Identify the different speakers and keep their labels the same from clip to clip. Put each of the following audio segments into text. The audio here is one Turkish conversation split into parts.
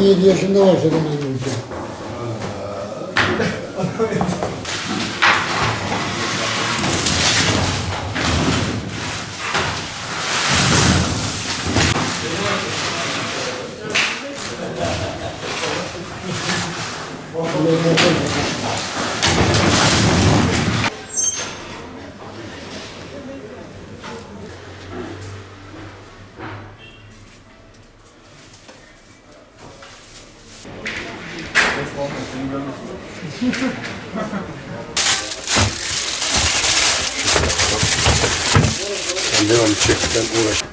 Speaker 1: едешь ножи на минуте. Thank you.
Speaker 2: Ben devamlı çekten uğraş.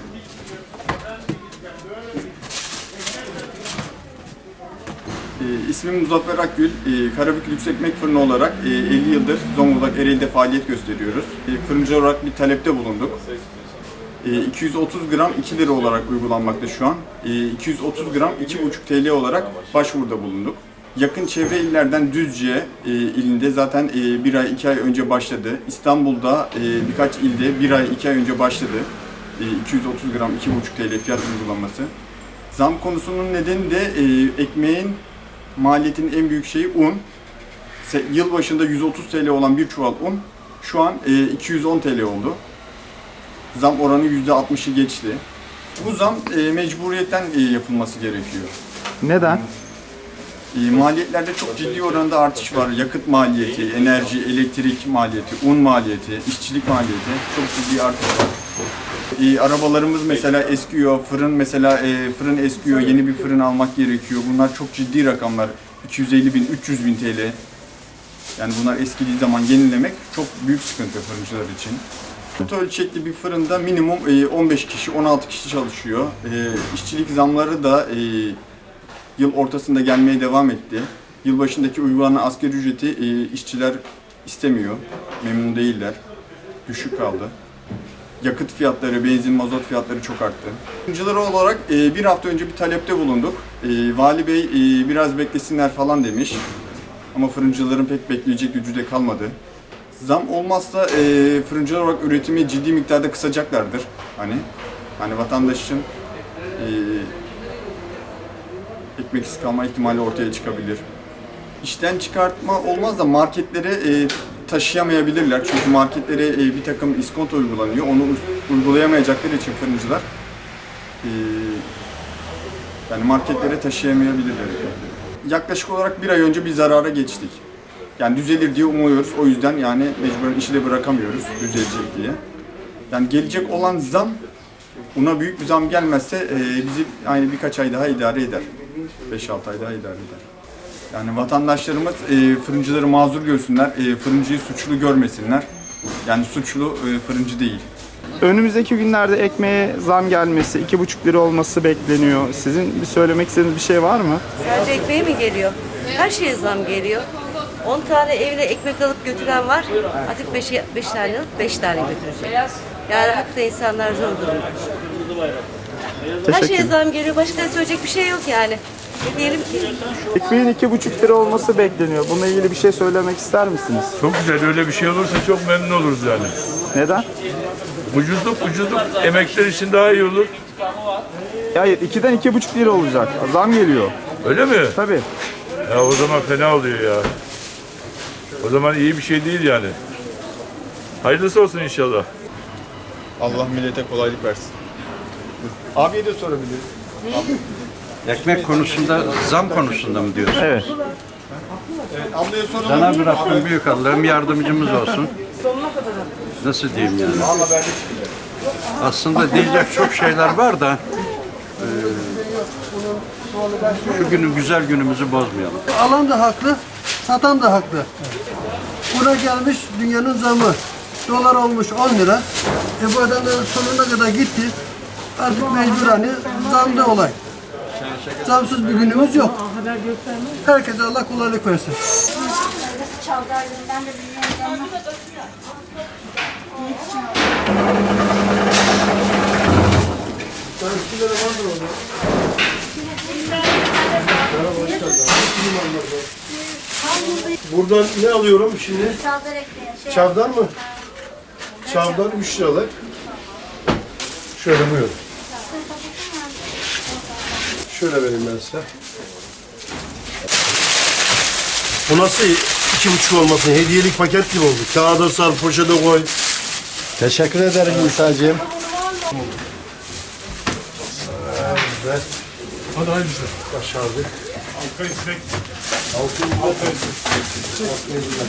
Speaker 3: İsmim Muzaffer Akgül. Ee, Karabük Lüks Ekmek Fırını olarak e, 50 yıldır Zonguldak Ereğli'de faaliyet gösteriyoruz. E, Fırıncı olarak bir talepte bulunduk. E, 230 gram 2 lira olarak uygulanmakta şu an. E, 230 gram 2,5 TL olarak başvuruda bulunduk. Yakın çevre illerden Düzce e, ilinde zaten e, bir ay iki ay önce başladı. İstanbul'da e, birkaç ilde bir ay iki ay önce başladı. E, 230 gram 2,5 TL fiyat uygulaması. Zam konusunun nedeni de e, ekmeğin maliyetinin en büyük şeyi un. Yıl başında 130 TL olan bir çuval un şu an e, 210 TL oldu. Zam oranı %60'ı geçti. Bu zam e, mecburiyetten e, yapılması gerekiyor.
Speaker 4: Neden?
Speaker 3: E, maliyetlerde çok ciddi oranda artış var. Yakıt maliyeti, enerji, elektrik maliyeti, un maliyeti, işçilik maliyeti çok ciddi artış var. E, arabalarımız mesela eskiyor, fırın mesela e, fırın eskiyor, yeni bir fırın almak gerekiyor. Bunlar çok ciddi rakamlar. 250 bin, 300 bin TL. Yani bunlar eskidiği zaman yenilemek çok büyük sıkıntı fırıncılar için. Orta ölçekli bir fırında minimum e, 15 kişi, 16 kişi çalışıyor. E, işçilik zamları da e, yıl ortasında gelmeye devam etti. Yılbaşındaki uygulanan asgari ücreti e, işçiler istemiyor, memnun değiller. Düşük kaldı. Yakıt fiyatları, benzin, mazot fiyatları çok arttı. Fırıncıları olarak e, bir hafta önce bir talepte bulunduk. E, Vali Bey e, biraz beklesinler falan demiş. Ama fırıncıların pek bekleyecek gücü de kalmadı. Zam olmazsa e, fırıncılar olarak üretimi ciddi miktarda kısacaklardır. Hani hani vatandaş için e, ekmeksiz kalma ihtimali ortaya çıkabilir. İşten çıkartma olmaz da marketlere e, taşıyamayabilirler. Çünkü marketlere e, bir takım iskonto uygulanıyor. Onu uygulayamayacakları için fırıncılar e, yani marketlere taşıyamayabilirler. Yaklaşık olarak bir ay önce bir zarara geçtik. Yani düzelir diye umuyoruz. O yüzden yani mecburen işi de bırakamıyoruz düzelecek diye. Yani gelecek olan zam Una büyük bir zam gelmezse e, bizi aynı birkaç ay daha idare eder. 5-6 ay daha idare eder. Yani vatandaşlarımız e, fırıncıları mazur görsünler, e, fırıncıyı suçlu görmesinler. Yani suçlu e, fırıncı değil.
Speaker 4: Önümüzdeki günlerde ekmeğe zam gelmesi, 2,5 lira olması bekleniyor. Sizin bir söylemek istediğiniz bir şey var mı?
Speaker 5: Sadece ekmeğe mi geliyor? Her şeye zam geliyor. 10 tane evine ekmek alıp götüren var. Artık 5, 5 tane alıp 5 tane götürecek. Yani hakikaten insanlar zor durumda. Her
Speaker 4: Teşekkür
Speaker 5: şeye
Speaker 4: ederim.
Speaker 5: zam geliyor. Başka söyleyecek bir şey yok yani. Ne diyelim ki?
Speaker 4: Ekmeğin 2,5 lira olması bekleniyor. Bununla ilgili bir şey söylemek ister misiniz?
Speaker 6: Çok güzel öyle bir şey olursa çok memnun oluruz yani.
Speaker 4: Neden?
Speaker 6: Ucuzluk ucuzluk emekler için daha iyi olur.
Speaker 4: Hayır, 2'den 2,5 lira olacak. Zam geliyor.
Speaker 6: Öyle mi?
Speaker 4: Tabii.
Speaker 6: Ya o zaman fena oluyor ya. O zaman iyi bir şey değil yani. Hayırlısı olsun inşallah.
Speaker 3: Allah millete kolaylık versin. Abiye de sorabiliriz.
Speaker 7: Ekmek konusunda, zam konusunda mı diyorsun?
Speaker 4: Evet.
Speaker 3: Ablaya soralım.
Speaker 7: Cenab-ı Rabbim büyük Allah'ım yardımcımız olsun. Nasıl diyeyim yani? Aslında diyecek çok şeyler var da eee, şu günün güzel günümüzü bozmayalım.
Speaker 8: Alan da haklı, satan da haklı. Buna gelmiş dünyanın zamı. Dolar olmuş 10 lira. E bu adam da sonuna kadar gitti. Artık mecbur hani zamda olay. Zamsız bir günümüz yok. Herkese Allah kolaylık versin.
Speaker 2: Buradan ne alıyorum şimdi?
Speaker 9: Çavdar ekmeği. Şey,
Speaker 2: Çavdar mı? Çavdar 3 liralık. Şöyle buyurun. Şöyle vereyim ben size.
Speaker 8: Bu nasıl iki buçuk olmasın? Hediyelik paket gibi oldu. Kağıda sar, poşete koy.
Speaker 1: Teşekkür ederim evet. İsa'cığım. Evet.
Speaker 6: Hadi hayırlısı.
Speaker 8: Başardık. Halka istek.
Speaker 6: Halka istek.